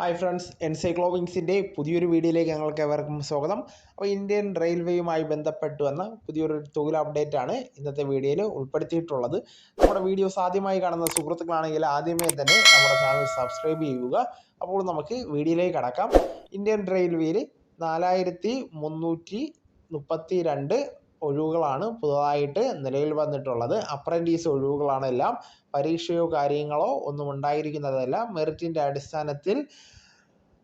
Hi friends എൻസൈക്ലോവിങ്സിന്റെ പുതിയൊരു വീഡിയോയിലേക്ക് ഞങ്ങൾക്ക് എവർക്കും സ്വാഗതം. അപ്പോൾ ഇന്ത്യൻ റെയിൽവേയുമായി ബന്ധപ്പെട്ട് വന്ന പുതിയൊരു തൊഴിൽ അപ്ഡേറ്റാണ് ഇന്നത്തെ വീഡിയോയിൽ ഉൾപ്പെടുത്തിയിട്ടുള്ളത്. നമ്മുടെ വീഡിയോസ് ആദ്യമായി കാണുന്ന സുഹൃത്തുക്കളാണെങ്കിൽ ആദ്യമേ തന്നെ നമ്മുടെ ചാനൽ സബ്സ്ക്രൈബ് ചെയ്യുക. അപ്പോൾ നമുക്ക് വീഡിയോയിലേക്ക് കടക്കാം. ഇന്ത്യൻ റെയിൽവേയിൽ നാലായിരത്തി മുന്നൂറ്റി മുപ്പത്തി രണ്ട് ഒഴിവുകളാണ് പുതുതായിട്ട് നിലവിൽ വന്നിട്ടുള്ളത്. അപ്രന്റീസ് ഒഴിവുകളാണ് എല്ലാം പരീക്ഷയോ കാര്യങ്ങളോ ഒന്നും ഉണ്ടായിരിക്കുന്നതല്ല. മെറിറ്റിന്റെ അടിസ്ഥാനത്തിൽ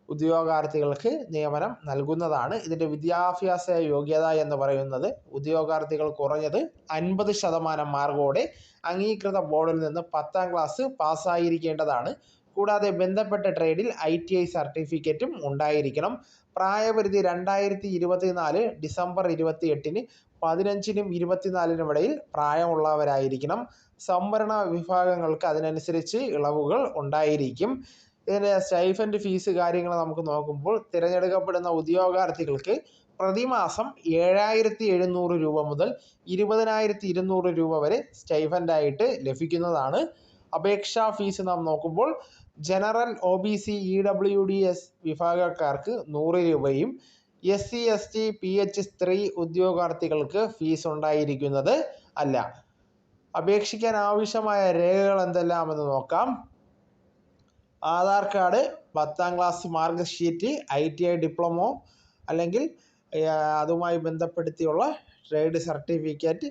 ഉദ്യോഗാർത്ഥികൾക്ക് നിയമനം നൽകുന്നതാണ്. ഇതിന്റെ വിദ്യാഭ്യാസ യോഗ്യത എന്ന് പറയുന്നത് ഉദ്യോഗാർത്ഥികൾ കുറഞ്ഞത് അൻപത് ശതമാനം മാർക്കോടെ അംഗീകൃത ബോർഡിൽ നിന്ന് പത്താം ക്ലാസ് പാസ്സായിരിക്കേണ്ടതാണ്. കൂടാതെ ബന്ധപ്പെട്ട ട്രേഡിൽ ഐ ടി ഐ സർട്ടിഫിക്കറ്റും ഉണ്ടായിരിക്കണം. പ്രായപരിധി രണ്ടായിരത്തി ഇരുപത്തിനാല് ഡിസംബർ ഇരുപത്തി എട്ടിന് പതിനഞ്ചിനും ഇരുപത്തിനാലിനും ഇടയിൽ പ്രായമുള്ളവരായിരിക്കണം. സംവരണ വിഭാഗങ്ങൾക്ക് അതിനനുസരിച്ച് ഇളവുകൾ ഉണ്ടായിരിക്കും. ഇതിന്റെ സ്റ്റൈഫൻഡ് ഫീസ് കാര്യങ്ങൾ നമുക്ക് നോക്കുമ്പോൾ തിരഞ്ഞെടുക്കപ്പെടുന്ന ഉദ്യോഗാർത്ഥികൾക്ക് പ്രതിമാസം ഏഴായിരത്തി എഴുന്നൂറ് രൂപ മുതൽ ഇരുപതിനായിരത്തി ഇരുന്നൂറ് രൂപ വരെ സ്റ്റൈഫൻഡായിട്ട് ലഭിക്കുന്നതാണ്. അപേക്ഷാ ഫീസ് നാം നോക്കുമ്പോൾ general O B C E W D S വിഭാഗക്കാർക്ക് നൂറ് രൂപയും S C S T P H സ്ത്രീ ഉദ്യോഗാർത്ഥികൾക്ക് ഫീസ് ഉണ്ടായിരിക്കുന്നത് അല്ല. അപേക്ഷിക്കാൻ ആവശ്യമായ രേഖകൾ എന്തെല്ലാമെന്ന് നോക്കാം. ആധാർ കാർഡ് പത്താം class mark sheet I T I diploma അല്ലെങ്കിൽ അതുമായി ബന്ധപ്പെടുത്തിയുള്ള trade certificate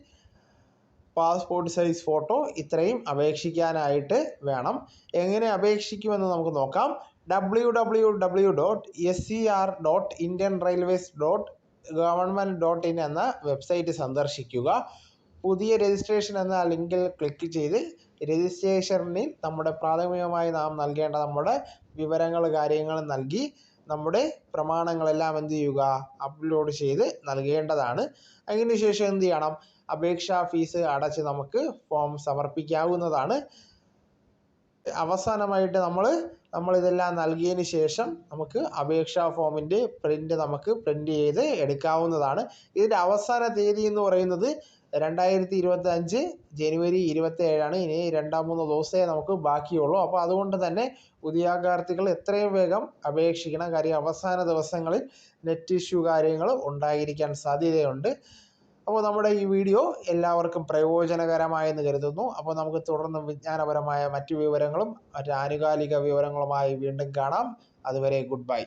passport size photo ഇത്രയും അപേക്ഷിക്കാനായിട്ട് വേണം. എങ്ങനെ അപേക്ഷിക്കുമെന്ന് നമുക്ക് നോക്കാം. W W W dot S C R dot Indian railways dot government dot in എന്ന വെബ്സൈറ്റ് സന്ദർശിക്കുക. പുതിയ രജിസ്ട്രേഷൻ എന്ന ലിങ്കിൽ ക്ലിക്ക് ചെയ്ത് രജിസ്ട്രേഷനിൽ നമ്മുടെ പ്രാഥമികമായി നാം നൽകേണ്ട നമ്മുടെ വിവരങ്ങൾ കാര്യങ്ങൾ നൽകി നമ്മുടെ പ്രമാണങ്ങളെല്ലാം എന്ത് ചെയ്യുക? അപ്ലോഡ് ചെയ്ത് നൽകേണ്ടതാണ്. അതിന് ശേഷം എന്ത് ചെയ്യണം? അപേക്ഷാ ഫീസ് അടച്ച് നമുക്ക് ഫോം സമർപ്പിക്കാവുന്നതാണ്. അവസാനമായിട്ട് നമ്മൾ നമ്മളിതെല്ലാം നൽകിയതിന് ശേഷം നമുക്ക് അപേക്ഷാ ഫോമിന്റെ പ്രിന്റ് നമുക്ക് പ്രിന്റ് ചെയ്ത് എടുക്കാവുന്നതാണ്. ഇതിന്റെ അവസാന തീയതി എന്ന് പറയുന്നത് രണ്ടായിരത്തി ഇരുപത്തി അഞ്ച് ജനുവരി ഇരുപത്തി ഏഴാണ് ഇനി രണ്ടാം മൂന്ന് ദിവസമേ നമുക്ക് ബാക്കിയുള്ളൂ. അപ്പോൾ അതുകൊണ്ട് തന്നെ ഉദ്യോഗാർത്ഥികൾ എത്രയും വേഗം അപേക്ഷിക്കണം. കാര്യം അവസാന ദിവസങ്ങളിൽ നെറ്റ് ഇഷ്യൂ കാര്യങ്ങൾ ഉണ്ടായിരിക്കാൻ സാധ്യതയുണ്ട്. അപ്പോൾ നമ്മുടെ ഈ വീഡിയോ എല്ലാവർക്കും പ്രയോജനകരമായെന്ന് കരുതുന്നു. അപ്പോൾ നമുക്ക് തുടർന്ന് വിജ്ഞാനപരമായ മറ്റു വിവരങ്ങളും മറ്റ് ആനുകാലിക വിവരങ്ങളുമായി വീണ്ടും കാണാം. അതുവരെ ഗുഡ് ബൈ.